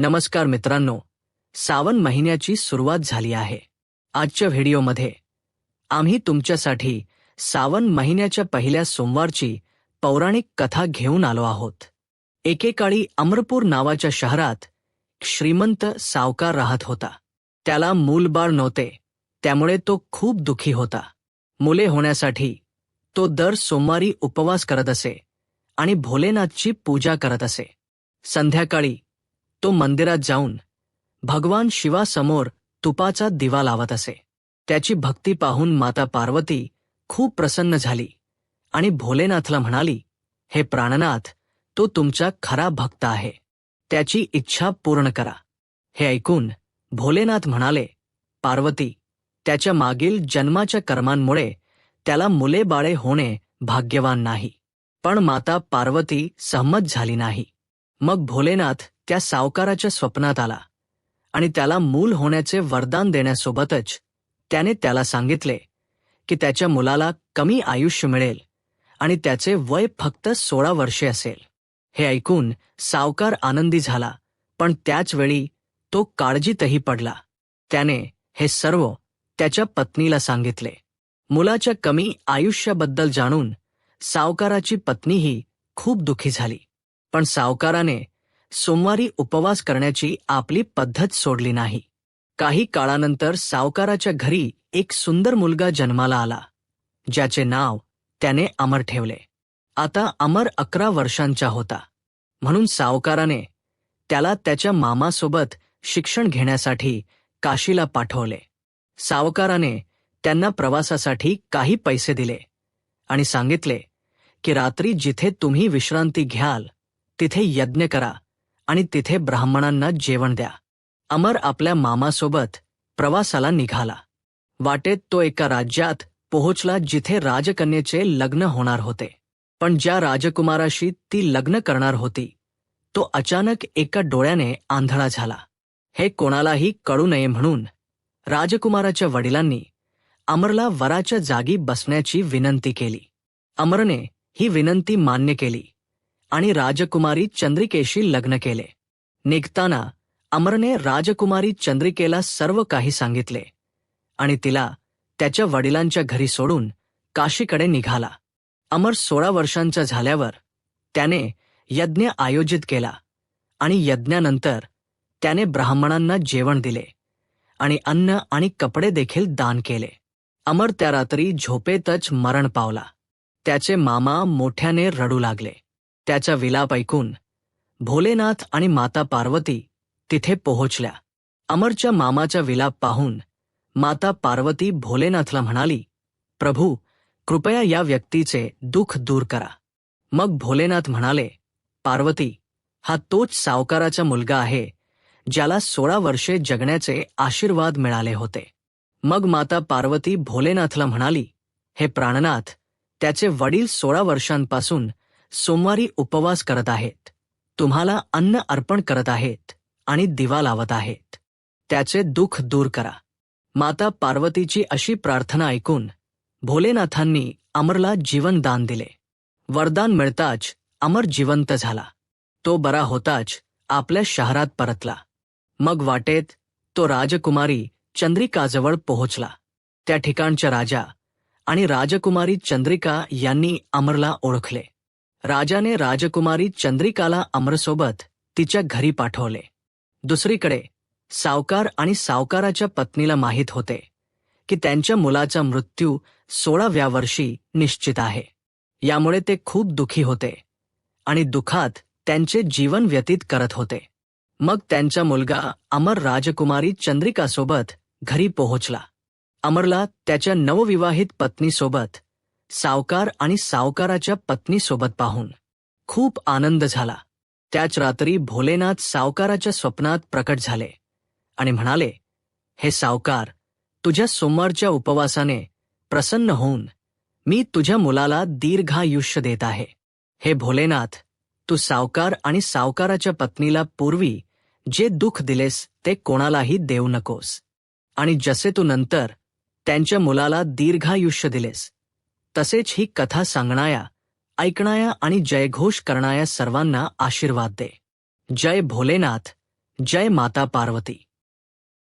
नमस्कार मित्रांनो सावन महिन्याची सुरुवात झाली आहे. आजच्या व्हिडिओमध्ये आम्ही तुमच्यासाठी सावन महिन्याच्या पहिल्या सोमवारची पौराणिक कथा घेऊन आलो आहोत. एकेकाळी अमरपूर नावाच्या शहरात श्रीमंत सावकार राहत होता. त्याला मूलबाळ नव्हते त्यामुळे तो खूप दुखी होता. मुले होण्यासाठी तो दर सोमवारी उपवास करत असे आणि भोलेनाथची पूजा करत असे. संध्याकाळी तो मंदिरात जाऊन भगवान शिवासमोर तुपाचा दिवा लावत असे. त्याची भक्ती पाहून माता पार्वती खूप प्रसन्न झाली आणि भोलेनाथला म्हणाली हे प्राणनाथ तो तुमचा खरा भक्त आहे. त्याची इच्छा पूर्ण करा. हे ऐकून भोलेनाथ म्हणाले पार्वती त्याच्या मागील जन्माच्या कर्मांमुळे त्याला मुले बाळे होणे भाग्यवान नाही. पण माता पार्वती सहमत झाली नाही. मग भोलेनाथ त्या सावकाराच्या स्वप्नात आला आणि त्याला मूल होण्याचे वरदान देण्यासोबतच त्याने त्याला सांगितले की त्याच्या मुलाला कमी आयुष्य मिळेल आणि त्याचे वय फक्त सोळा वर्षे असेल. हे ऐकून सावकार आनंदी झाला पण त्याच वेळी तो काळजीतही पडला. त्याने हे सर्व त्याच्या पत्नीला सांगितले. मुलाच्या कमी आयुष्याबद्दल जाणून सावकाराची पत्नीही खूप दुखी झाली पण सावकाराने सोमवारी उपवास करण्याची आपली पद्धत सोडली नाही. काही काळानंतर सावकाराच्या घरी एक सुंदर मुलगा जन्माला आला. ज्याचे नाव त्याने अमर ठेवले. आता अमर अकरा वर्षांचा होता. म्हणून सावकाराने त्याला त्याच्या मामासोबत शिक्षण घेण्यासाठी काशीला पाठवले. सावकाराने त्यांना प्रवासासाठी काही पैसे दिले आणि सांगितले की रात्री जिथे तुम्ही विश्रांती घ्याल तिथे यज्ञ करा. आणि तिथे ब्राह्मणांना जेवण द्या. अमर आपल्या मामासोबत प्रवासाला निघाला. वाटेत तो एका राज्यात पोहोचला जिथे राजकन्येचे लग्न होणार होते. पण ज्या राजकुमाराशी ती लग्न करणार होती तो अचानक एका डोळ्याने आंधळा झाला. हे कोणालाही कळू नये म्हणून राजकुमाराच्या वडिलांनी अमरला वराच्या जागी बसण्याची विनंती केली. अमरने ही विनंती मान्य केली. आणि राजकुमारी चंद्रिकेशी लग्न केले. निघताना अमरने राजकुमारी चंद्रिकेला सर्व काही सांगितले आणि तिला त्याच्या वडिलांच्या घरी सोडून काशीकडे निघाला. अमर सोळा वर्षांचा झाल्यावर त्याने यज्ञ आयोजित केला आणि यज्ञानंतर त्याने ब्राह्मणांना जेवण दिले आणि अन्न आणि कपडे देखील दान केले. अमर त्या रात्री झोपेतच मरण पावला. त्याचे मामा मोठ्याने रडू लागले. त्याचा विलाप ऐकून भोलेनाथ आणि माता पार्वती तिथे पोहोचल्या. अमरच्या मामाचा विलाप पाहून माता पार्वती भोलेनाथला म्हणाली प्रभू कृपया या व्यक्तीचे दुःख दूर करा. मग भोलेनाथ म्हणाले पार्वती हा तोच सावकाराचा मुलगा आहे ज्याला सोळा वर्षे जगण्याचे आशीर्वाद मिळाले होते. मग माता पार्वती भोलेनाथला म्हणाली हे प्राणनाथ त्याचे वडील सोळा वर्षांपासून सोमवारी उपवास करत आहेत. तुम्हाला अन्न अर्पण करत आहेत आणि दिवा लावत आहेत. त्याचे दुःख दूर करा. माता पार्वतीची अशी प्रार्थना ऐकून भोलेनाथांनी अमरला जीवन दान दिले. वरदान मिळताच अमर जिवंत झाला. तो बरा होताच आपल्या शहरात परतला. मग वाटेत तो राजकुमारी चंद्रिकाजवळ पोहोचला. त्या ठिकाणच्या राजा आणि राजकुमारी चंद्रिका यांनी अमरला ओळखले. राजाने राजकुमारी चंद्रिकाला अमरसोबत तिच्या घरी पाठवले. दुसरीकडे सावकार आणि सावकाराच्या पत्नीला माहीत होते की त्यांच्या मुलाचा मृत्यू सोळाव्या वर्षी निश्चित आहे. यामुळे ते खूप दुखी होते आणि दुखात त्यांचे जीवन व्यतीत करत होते. मग त्यांचा मुलगा अमर राजकुमारी चंद्रिकासोबत घरी पोहोचला. अमरला त्याच्या नवविवाहित पत्नीसोबत सावकार आणि सावकाराच्या पत्नीसोबत पाहून खूप आनंद झाला. त्याच रात्री भोलेनाथ सावकाराच्या स्वप्नात प्रकट झाले आणि म्हणाले हे सावकार तुझ्या सोमवारच्या उपवासाने प्रसन्न होऊन मी तुझ्या मुलाला दीर्घायुष्य देत आहे. हे भोलेनाथ तू सावकार आणि सावकाराच्या पत्नीला पूर्वी जे दुःख दिलेस ते कोणालाही देऊ नकोस. आणि जसे तू नंतर त्यांच्या मुलाला दीर्घायुष्य दिलेस तसेच ही कथा सांगणाया ऐकणाया आणि जयघोष करणाया सर्वांना आशीर्वाद दे. जय भोलेनाथ जय माता पार्वती.